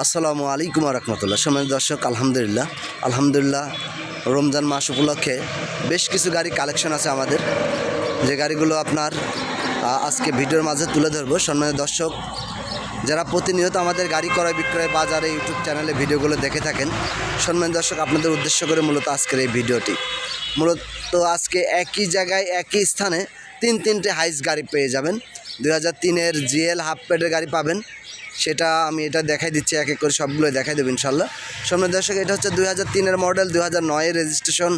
আসসালামু আলাইকুম রহমতুল্লাহ সময় দর্শক, আলহামদুলিল্লাহ। আলহামদুলিল্লাহ, রমজান মাস উপলক্ষে বেশ কিছু গাড়ি কালেকশন আছে আমাদের। যে গাড়িগুলো আপনার আজকে ভিডিওর মাঝে তুলে ধরবো। সম্মানিত দর্শক, যারা প্রতিনিয়ত আমাদের গাড়ি ক্রয় বিক্রয় বাজারে, ইউটিউব চ্যানেলে ভিডিওগুলো দেখে থাকেন, সম্মানিত দর্শক, আপনাদের উদ্দেশ্য করে মূলত আজকের এই ভিডিওটি। মূলত আজকে একই জায়গায়, একই স্থানে তিন তিনটে হাইস গাড়ি পেয়ে যাবেন। দুই হাজার তিনের জিএল হাফ প্যাডের গাড়ি পাবেন। সেটা আমি এটা দেখাই দিচ্ছি, এক এক করে সবগুলো দেখাই দেবো ইনশাল্লাহ। সামনে দর্শক, এটা হচ্ছে দুই হাজার তিনের মডেল, দুই হাজার নয়ের registration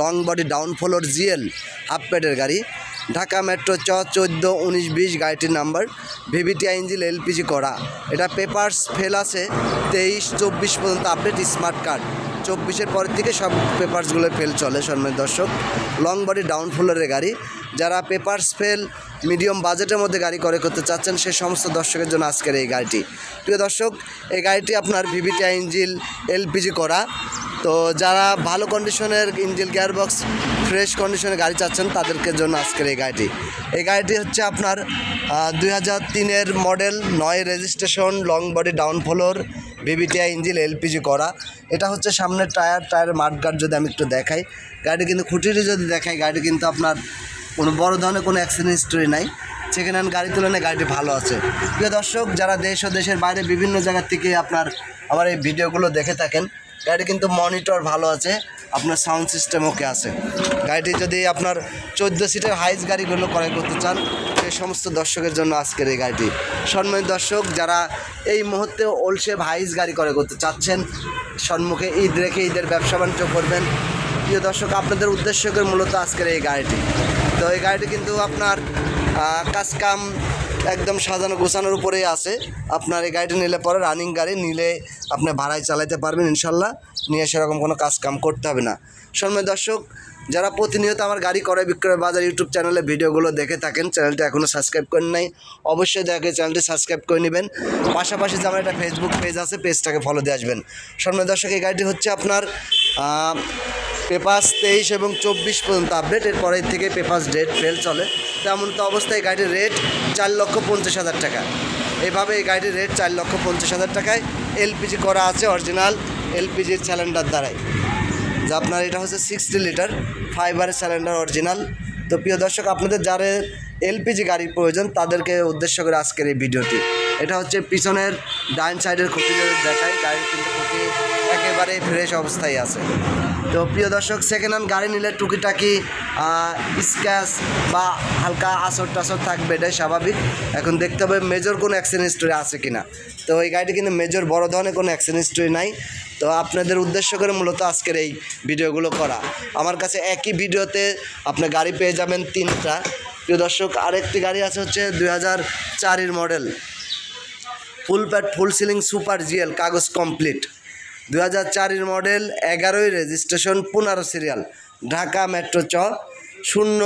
long body down floor GL half প্যাডের গাড়ি। ঢাকা মেট্রো চ, চোদ্দ, উনিশ, বিশ গাড়িটির নাম্বার ভিভিটি আইনজিল এলপিজি করা। এটা পেপার্স ফেল আছে, তেইশ, চব্বিশ পর্যন্ত আপডেট স্মার্ট কার্ড চব্বিশের পরের থেকে সব পেপারসগুলো ফেল চলে, সম্মানিত দর্শক। লং বডি ডাউন ফ্লোরের গাড়ি। যারা পেপারস ফেল মিডিয়াম বাজেটের মধ্যে গাড়ি করে করতে চাচ্ছেন, সে সমস্ত দর্শকের জন্য আজকের এই গাড়িটি। প্রিয় দর্শক, এই গাড়িটি আপনার ভিভিটি ইঞ্জিল এলপিজি করা। তো যারা ভালো কন্ডিশনের ইঞ্জিল গিয়ারবক্স ফ্রেশ কন্ডিশনের গাড়ি চাচ্ছেন, তাদেরকে জন্য আজকের এই গাড়িটি। এই গাড়িটি হচ্ছে আপনার দুই হাজার তিনের মডেল নয় registration long body down floor VVTI engine LPG করা। এটা হচ্ছে সামনের টায়ার, টায়ারের মাঠগার্ড যদি আমি একটু দেখাই। গাড়ি কিন্তু খুঁটিটি যদি দেখাই গাড়ি কিন্তু আপনার কোনো বড় ধরনের কোনো অ্যাক্সিডেন্ট হিস্টোরি নাই। সেকেন্ড হ্যান্ড তুলনায় গাড়িটি ভালো আছে। প্রিয় দর্শক, যারা দেশ ও দেশের বাইরে বিভিন্ন জায়গা থেকে আপনার আমার এই ভিডিওগুলো দেখে থাকেন গাড়ি কিন্তু মনিটর ভালো আছে, আপনার সাউন্ড সিস্টেম ওকে আছে। গাড়িটি যদি আপনার চোদ্দ সিটের হাইস গাড়িগুলো ক্রয় করতে চান সমস্ত দর্শকের জন্য আজকের এই গাড়িটি। সম্মানিত দর্শক, যারা এই মুহূর্তে ওলসে ভাইস গাড়ি করে করতে চাচ্ছেন, সম্মুখে ঈদ রেখে ঈদের ব্যবসা বাণিজ্য করবেন। প্রিয় দর্শক, আপনাদের উদ্দেশ্য করে মূলত আজকের এই গাড়িটি। তো এই গাড়িটি কিন্তু আপনার কাজকাম একদম সাজানো গোছানোর উপরেই আছে। আপনার এই গাড়িটি নিলে পরে রানিং গাড়ি নিলে আপনি ভাড়ায় চালাতে পারবেন ইনশাল্লাহ। নিয়ে সেরকম কোনো কাজ কাম করতে হবে না। সম্মানিত দর্শক যারা প্রতিনিয়ত আমার গাড়ি ক্রয় বিক্রয় বাজার ইউটিউব চ্যানেলে ভিডিওগুলো দেখে থাকেন, চ্যানেলটা এখনও সাবস্ক্রাইব করেন নাই, অবশ্যই দেখে চ্যানেলটি সাবস্ক্রাইব করে নেবেন। পাশাপাশি যে আমার একটা ফেসবুক পেজ আছে পেজটাকে ফলো দিয়ে আসবেন। সম্মানিত দর্শক, এই গাড়িটি হচ্ছে আপনার পেপাস তেইশ এবং চব্বিশ পর্যন্ত আপডেট এরপরে থেকে পেপাস ডেট ফেল চলে। তেমন তো অবস্থায় এই গাড়ির রেট চার লক্ষ পঞ্চাশ হাজার টাকা। এইভাবে এই গাড়ির রেট চার লক্ষ পঞ্চাশ হাজার টাকায় এলপিজি করা আছে অরিজিনাল এলপিজির সিলিন্ডার দ্বারাই। যা আপনার এটা হচ্ছে সিক্সটি লিটার ফাইবারের সিলিন্ডার অরিজিনাল তো প্রিয় দর্শক, আপনাদের যারা এলপিজি গাড়ির প্রয়োজন, তাদেরকে উদ্দেশ্য করে আজকের এই ভিডিওটি। এটা হচ্ছে পিছনের ডাইন সাইডের খুঁটি যদি দেখায় গাড়ির কিন্তু খুঁটি একেবারে ফ্রেশ অবস্থায় আছে। তো প্রিয় দর্শক সেকেন্ড হ্যান্ড গাড়ি নিলে টুকিটাকি স্ক্যাচ বা হালকা আসর টাসর থাকবে, এটাই স্বাভাবিক। এখন দেখতে হবে মেজর কোনো অ্যাক্সিডেন্ট হিস্টোরি আছে কি না তো এই গাড়িটি কিন্তু মেজর বড় ধরনের কোনো অ্যাক্সিডেন্ট হিস্টোরি নাই। তো আপনাদের উদ্দেশ্য করে মূলত আজকের এই ভিডিওগুলো করা। আমার কাছে একই ভিডিওতে আপনি গাড়ি পেয়ে যাবেন তিনটা। প্রিয় দর্শক, আরেকটি গাড়ি আছে হচ্ছে দুই হাজার চারের model full pad, full ceiling super GL, কাগজ কমপ্লিট। দু হাজার চারের মডেল, এগারোই রেজিস্ট্রেশন, পনেরো সিরিয়াল, ঢাকা মেট্রো চ, শূন্য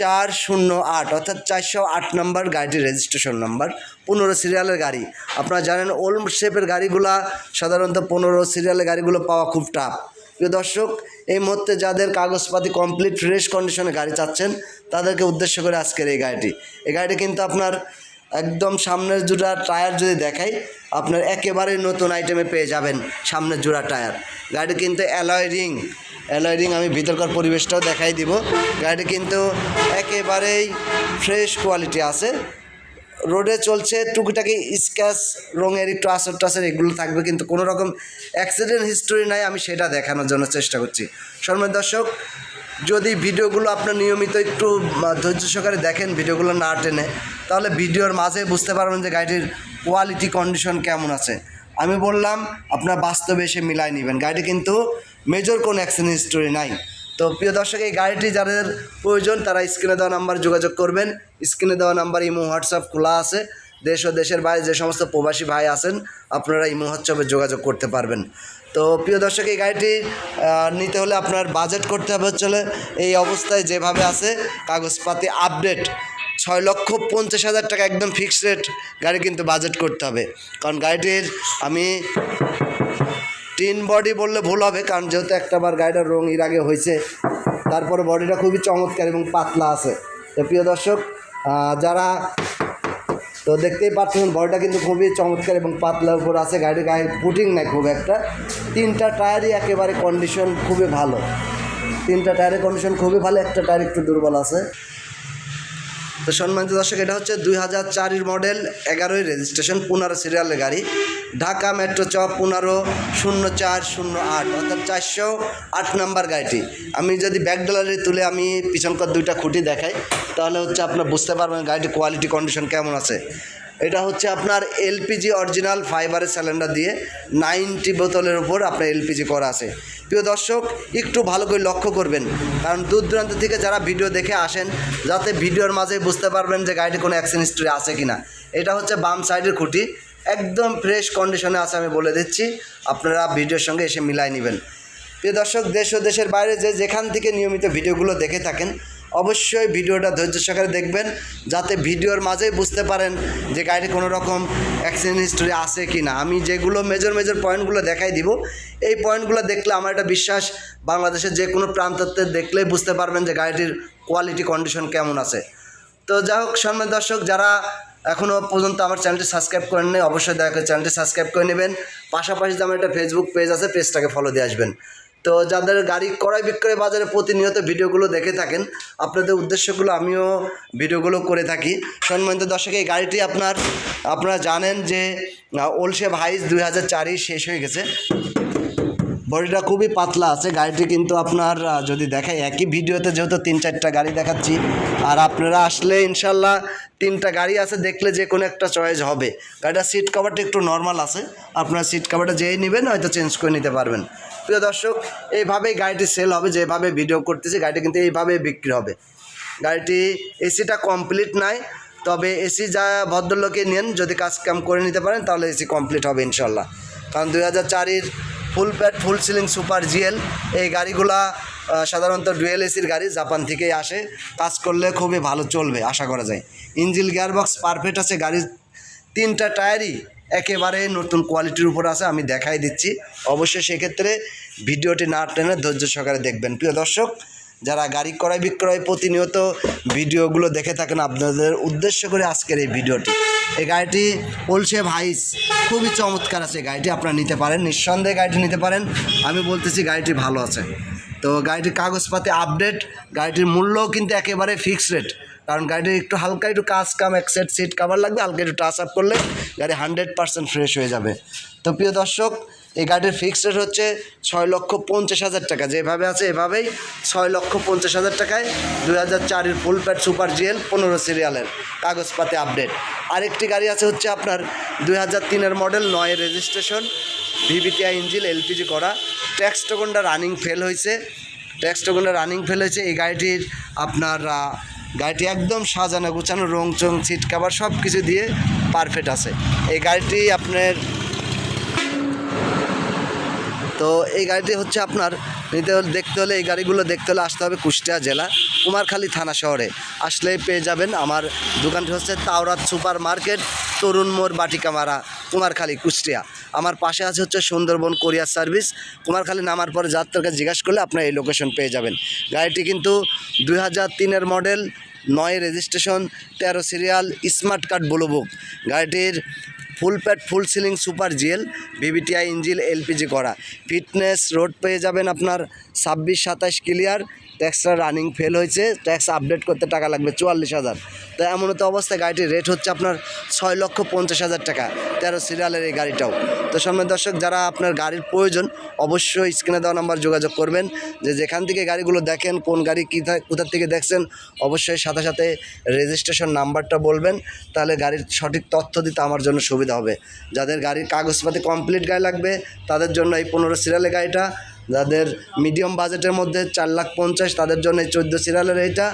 চার শূন্য আট, অর্থাৎ চারশো আট নম্বর গাড়িটির রেজিস্ট্রেশন নাম্বার, পনেরো সিরিয়ালের গাড়ি। আপনারা জানেন ওল্ড শেপের গাড়িগুলা সাধারণত পনেরো সিরিয়ালের গাড়িগুলো পাওয়া খুব টাফ প্রিয় দর্শক, এই মুহূর্তে যাদের কাগজপাতি কমপ্লিট ফ্রেশ কন্ডিশনে গাড়ি চাচ্ছেন, তাদেরকে উদ্দেশ্য করে আজকের এই গাড়িটি। এই গাড়িটি কিন্তু আপনার একদম সামনের জোড়া টায়ার যদি দেখাই, আপনার একেবারেই নতুন আইটেমে পেয়ে যাবেন সামনের জোড়া টায়ার। গাড়ি কিন্তু অ্যালয় রিং অ্যালয় রিং আমি ভিতরকার পরিবেশটাও দেখাই দিব। গাড়ি কিন্তু একেবারেই ফ্রেশ কোয়ালিটি আছে। রোডে চলছে টুকিটাকি স্ক্যাচ রঙের একটু আসর টাসর এগুলো থাকবে, কিন্তু কোনো রকম অ্যাক্সিডেন্ট হিস্টোরি নাই, আমি সেটা দেখানোর জন্য চেষ্টা করছি। সম্মান দর্শক, যদি ভিডিওগুলো আপনার নিয়মিত একটু ধৈর্য সহকারে দেখেন, ভিডিওগুলো না টেনে তাহলে ভিডিওর মাঝে বুঝতে পারবেন যে গাড়িটির কোয়ালিটি কন্ডিশন কেমন আছে। আমি বললাম, আপনার বাস্তবে এসে মিলাই নেবেন। গাড়িটি কিন্তু মেজর কোনো অ্যাক্সিডেন্ট হিস্টোরি নাই। তো প্রিয় দর্শক, এই গাড়িটি যাদের প্রয়োজন, তারা স্ক্রিনে দেওয়া নাম্বার যোগাযোগ করবেন। স্ক্রিনে দেওয়া নাম্বার ইমো হোয়াটসঅ্যাপ খোলা আছে। দেশ ও দেশের বাইরে যে সমস্ত প্রবাসী ভাই আছেন, আপনারা ইমো হোয়াটসঅ্যাপে যোগাযোগ করতে পারবেন। তো প্রিয় দর্শক, এই গাড়িটি নিতে হলে আপনার বাজেট করতে হবে চলে এই অবস্থায় যেভাবে আছে, কাগজপাতি আপডেট ছয় লক্ষ পঞ্চাশ হাজার টাকা একদম ফিক্সড রেট গাড়ি কিন্তু বাজেট করতে হবে। কারণ গাড়িটির আমি টিন বডি বললে ভুল হবে, কারণ যেহেতু একটাবার গাড়িটার রং এর আগে হয়েছে, তারপরে বডিটা খুবই চমৎকার এবং পাতলা আছে। তো প্রিয় দর্শক যারা তো দেখতেই পাচ্ছেন বডিটা কিন্তু খুবই চমৎকার এবং পাতলার উপর আছে, গাড়ির গায়ে পুটিং নাই খুব একটা। তিনটা টায়ারই একেবারে কন্ডিশন খুবই ভালো। তিনটা টায়ারের কন্ডিশন খুবই ভালো, একটা টায়ার একটু দুর্বল আছে। তো সম্মানিত দর্শক, এটা হচ্ছে দুই হাজার চারের মডেল এগারোই রেজিস্ট্রেশন পনেরো সিরিয়ালের গাড়ি। ঢাকা মেট্রো চপ পনেরো শূন্য চার শূন্য আট, অর্থাৎ চারশো আট নাম্বার গাড়িটি। আমি যদি ব্যাক ডলারে তুলে আমি পিছনকার দুইটা খুঁটি দেখাই, তাহলে হচ্ছে আপনার বুঝতে পারবেন গাড়িটির কোয়ালিটি কন্ডিশন কেমন আছে। এটা হচ্ছে আপনার এলপিজি অরিজিনাল ফাইবারের সিলিন্ডার দিয়ে নাইনটি বোতলের উপর আপনার এলপিজি করা আছে। প্রিয় দর্শক, একটু ভালো করে লক্ষ্য করবেন, কারণ দূর দূরান্ত থেকে যারা ভিডিও দেখে আসেন, যাতে ভিডিওর মাঝে বুঝতে পারবেন যে গাড়িটি কোনো অ্যাক্সিডেন্ট হিস্ট্রি আছে কি না এটা হচ্ছে বাম সাইডের খুঁটি, একদম ফ্রেশ কন্ডিশনে আছে আমি বলে দিচ্ছি, আপনারা ভিডিওর সঙ্গে এসে মিলাই নেবেন। প্রিয় দর্শক, দেশ ও দেশের বাইরে যে যেখান থেকে নিয়মিত ভিডিওগুলো দেখে থাকেন অবশ্যই ভিডিওটা ধৈর্য সহকারে দেখবেন, যাতে ভিডিওর মাঝেই বুঝতে পারেন যে গাড়ির কোনো রকম অ্যাক্সিডেন্ট হিস্টোরি আছে কি না আমি যেগুলো মেজর মেজর পয়েন্টগুলো দেখাই দিব, এই পয়েন্টগুলো দেখলে আমার একটা বিশ্বাস, বাংলাদেশের যে কোনো প্রান্ততে দেখলেই বুঝতে পারবেন যে গাড়িটির কোয়ালিটি কন্ডিশন কেমন আছে। তো যাই হোক সম্মান দর্শক, যারা এখনও পর্যন্ত আমার চ্যানেলটি সাবস্ক্রাইব করেন নাই, অবশ্যই দয়া করে চ্যানেলটি সাবস্ক্রাইব করে নেবেন। পাশাপাশি যে আমার একটা ফেসবুক পেজ আছে পেজটাকে ফলো দিয়ে আসবেন। তো যাদের গাড়ি ক্রয় বিক্রয় বাজারে প্রতিনিয়ত ভিডিওগুলো দেখে থাকেন, আপনাদের উদ্দেশ্যগুলো আমিও ভিডিওগুলো করে থাকি। সম্মানিত দর্শক, এই গাড়িটি আপনার, আপনারা জানেন যে ওলসে ভাইস দুই হাজার শেষ হয়ে গেছে। বডিটা খুবই পাতলা আছে, গাড়িটি কিন্তু আপনার যদি দেখাই, একই ভিডিওতে যেহেতু তিন চারটা গাড়ি দেখাচ্ছি, আর আপনারা আসলে ইনশাল্লাহ তিনটা গাড়ি আছে, দেখলে যে কোনো একটা চয়েস হবে। গাড়িটার সিট কভারটা একটু নর্মাল আছে, আপনারা সিট কভারটা যেই নেবেন, হয়তো চেঞ্জ করে নিতে পারবেন। প্রিয় দর্শক, এইভাবেই গাড়িটি সেল হবে, যেভাবে ভিডিও করতেছি, গাড়িটি কিন্তু এইভাবেই বিক্রি হবে। গাড়িটি এসিটা কমপ্লিট নাই, তবে এসি যা ভদ্রলোকে নেন, যদি কাজ কাম করে নিতে পারেন, তাহলে এসি কমপ্লিট হবে ইনশাল্লাহ। কারণ দুই হাজার চারের full pad full ceiling super GL. এই গাড়িগুলা সাধারণত ডুয়েল এসির গাড়ি জাপান থেকেই আসে। কাজ করলে খুবই ভালো চলবে, আশা করা যায়। ইঞ্জিল গিয়ারবক্স পারফেক্ট আছে, গাড়ির তিনটা টায়ারই একেবারে নতুন কোয়ালিটির উপর আছে, আমি দেখাই দিচ্ছি। অবশ্যই সেক্ষেত্রে ভিডিওটি না টেনে ধৈর্য সহকারে দেখবেন। প্রিয় দর্শক যারা গাড়ি ক্রয় বিক্রয় প্রতিনিয়ত ভিডিওগুলো দেখে থাকেন, আপনাদের উদ্দেশ্য করে আজকের এই ভিডিওটি। এই গাড়িটি ওলসে ভাইস। খুবই চমৎকার আছে গাড়িটি, আপনারা নিতে পারেন। নিঃসন্দেহে গাড়িটি নিতে পারেন। আমি বলতেছি গাড়িটি ভালো আছে। তো গাড়িটির কাগজপাতি আপডেট গাড়িটির মূল্যও কিন্তু একেবারে ফিক্সড রেট কারণ গাড়িটির একটু হালকা একটু কাজ কাম, এক সেট সিট কাভার লাগবে, হালকা একটু টাচ আপ করলে গাড়ি হান্ড্রেড পার্সেন্ট ফ্রেশ হয়ে যাবে। তো প্রিয় দর্শক এই গাড়ির ফিক্সড রেট হচ্ছে ছয় লক্ষ পঞ্চাশ হাজার টাকা। যেভাবে আছে এভাবেই ছয় লক্ষ পঞ্চাশ হাজার টাকায় দুই হাজার চারের ফুল প্যাড সুপার জিএল পনেরো সিরিয়ালের কাগজপাতি আপডেট আরেকটি গাড়ি আছে হচ্ছে আপনার দুই হাজার তিনের মডেল নয় রেজিস্ট্রেশন ভিভিটিআই ইঞ্জিল এলপিজি করা। ট্যাক্স টোকনটা রানিং ফেল হয়েছে। ট্যাক্স টোকনটা রানিং ফেল হয়েছে। এই গাড়িটির আপনার গাড়িটি একদম সাজানো গুছানো রং চং সিট কাভার সব কিছু দিয়ে পারফেক্ট আছে। এই গাড়িটি আপনার তো এই গাড়িটি হচ্ছে আপনার, নিতে হলে দেখতে হলে এই গাড়িগুলো দেখতে হলে আসতে হবে কুষ্টিয়া জেলা, কুমারখালী থানা শহরে। আসলেই পেয়ে যাবেন আমার দোকানটি হচ্ছে তাওরাত সুপার মার্কেট, তরুণ মোড়, বাটিকামারা, কুমারখালী, কুষ্টিয়া। আমার পাশে আছে হচ্ছে সুন্দরবন কোরিয়ার সার্ভিস, কুমারখালী নামার পরে যাত্রাকে জিজ্ঞাসা করলে আপনার এই লোকেশন পেয়ে যাবেন। গাড়িটি কিন্তু দুই হাজার তিনের মডেল, নয় রেজিস্ট্রেশন, তেরো সিরিয়াল, স্মার্ট কার্ড ব্লুবুক গাড়িটির full pad, full ceiling, super GL, VVTI engine LPG করা। ফিটনেস রোড পেয়ে যাবেন আপনার ছাব্বিশ সাতাশ ক্লিয়ার ট্যাক্সটা রানিং ফেল হয়েছে ট্যাক্স আপডেট করতে টাকা লাগবে চুয়াল্লিশ হাজার। তো এমন তো অবস্থায় গাড়িটির রেট হচ্ছে আপনার ছয় লক্ষ পঞ্চাশ হাজার টাকা, তেরো সিরিয়ালের এই গাড়িটাও। তো সামনে দর্শক, যারা আপনার গাড়ির প্রয়োজন, অবশ্যই স্ক্রিনে দেওয়া নাম্বার যোগাযোগ করবেন, যে যেখান থেকে গাড়িগুলো দেখেন, কোন গাড়ি কী কোথার থেকে দেখছেন, অবশ্যই সাথে সাথে রেজিস্ট্রেশন নাম্বারটা বলবেন, তাহলে গাড়ির সঠিক তথ্য দিতে আমার জন্য সুবিধা হবে। যাদের গাড়ির কাগজপাতি কমপ্লিট গাড়ি লাগবে, তাদের জন্য এই পনেরো সিরিয়ালের গাড়িটা যাদের মিডিয়াম বাজেটের মধ্যে চার লাখ পঞ্চাশ, তাদের জন্য এই চোদ্দ সিরিয়ালের এইটা।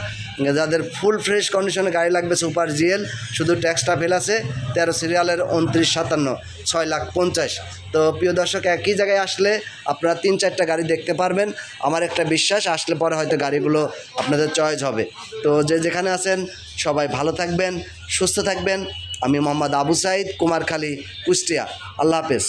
যাদের ফুল ফ্রেশ কন্ডিশনে গাড়ি লাগবে সুপার জিএল শুধু ট্যাক্সটা ফেল আছে, তেরো সিরিয়ালের উনত্রিশ সাতান্ন, ছয় লাখ পঞ্চাশ। তো প্রিয় দর্শক, একই জায়গায় আসলে আপনারা তিন চারটা গাড়ি দেখতে পারবেন। আমার একটা বিশ্বাস, আসলে পরে হয়তো গাড়িগুলো আপনাদের চয়েস হবে। তো যে যেখানে আছেন, সবাই ভালো থাকবেন, সুস্থ থাকবেন। আমি মোহাম্মদ আবু সাইদ, কুমারখালী, কুষ্টিয়া। আল্লাহ হাফেজ।